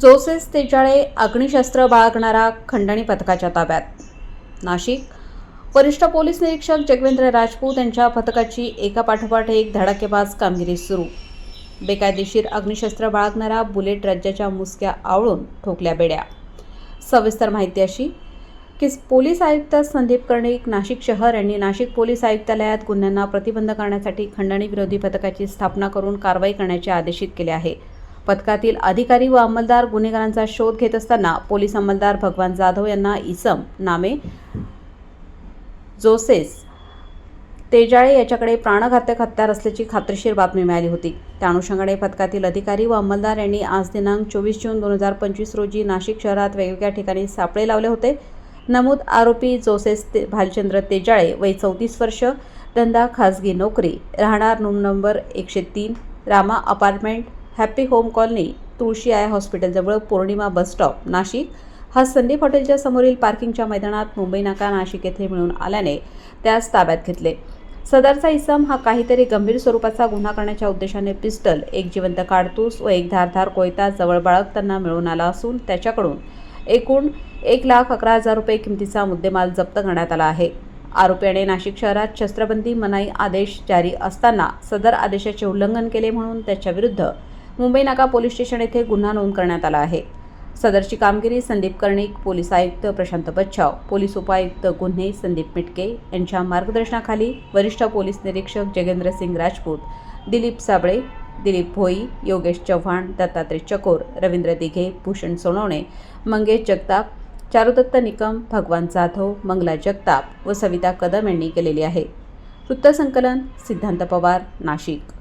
जोसेस तेजाळे अग्निशस्त्र बाळगणारा खंडणी पथकाच्या ताब्यात. नाशिक. वरिष्ठ पोलीस निरीक्षक जगवेंद्र राजपूत यांच्या पथकाची एकापाठोपाठ एक धडाकेबाज कामगिरी सुरू. बेकायदेशीर अग्निशस्त्र बाळगणारा बुलेट राज्याच्या मुसक्या आवळून ठोकल्या बेड्या. सविस्तर माहिती अशी की पोलीस आयुक्त संदीप कर्णिक नाशिक शहर यांनी नाशिक पोलीस आयुक्तालयात गुन्ह्यांना प्रतिबंध करण्यासाठी खंडणी विरोधी पथकाची स्थापना करून कारवाई करण्याचे आदेशित केले आहे. पथकातील अधिकारी व अंमलदार गुन्हेगारांचा शोध घेत असताना पोलीस अंमलदार भगवान जाधव यांना इसम नामे जोसेस तेजाळे याच्याकडे प्राणघातक हत्यार असल्याची खात्रीशीर बातमी मिळाली होती. त्या अनुषंगाने पथकातील अधिकारी व अंमलदार यांनी आज दिनांक चोवीस जून दोन हजार पंचवीस रोजी नाशिक शहरात वेगवेगळ्या ठिकाणी सापळे लावले होते. नमूद आरोपी जोसेस ते भालचंद्र तेजाळे वय चौतीस वर्ष धंदा खाजगी नोकरी राहणार रूम नंबर एकशे तीन Rama apartment happy home colony Tulshi eye हॉस्पिटलजवळ Pournima bus stop Nashik. हा संदीप हॉटेलच्या समोरील पार्किंगच्या मैदानात मुंबई नाका नाशिक येथे मिळून आल्याने त्यास ताब्यात घेतले. सदरचा इसम हा काहीतरी गंभीर स्वरूपाचा गुन्हा करण्याच्या उद्देशाने पिस्टल एक जिवंत काडतूस व एक धारधार कोयता जवळ बाळगताना मिळून आला असून त्याच्याकडून एकूण एक लाख अकरा हजार रुपये किमतीचा मुद्देमाल जप्त करण्यात आला आहे. आरोपीने नाशिक शहरात शस्त्रबंदी मनाई आदेश जारी असताना सदर आदेशाचे उल्लंघन केले म्हणून त्याच्याविरुद्ध मुंबई नाका पोलीस स्टेशन येथे गुन्हा नोंद करण्यात आला आहे. सदरची कामगिरी संदीप कर्णिक पोलीस आयुक्त प्रशांत बच्छाव पोलीस उपायुक्त गुन्हे संदीप मिटके यांच्या मार्गदर्शनाखाली वरिष्ठ पोलीस निरीक्षक जगेंद्र सिंग राजपूत दिलीप साबळे दिलीप भोई योगेश चव्हाण दत्तात्रय चकोर रवींद्र दिघे भूषण सोनवणे मंगेश जगताप चारुदत्त निकम भगवान जाधव मंगला जगताप व सविता कदम यांनी केलेली आहे. वृत्तसंकलन सिद्धांत पवार नाशिक.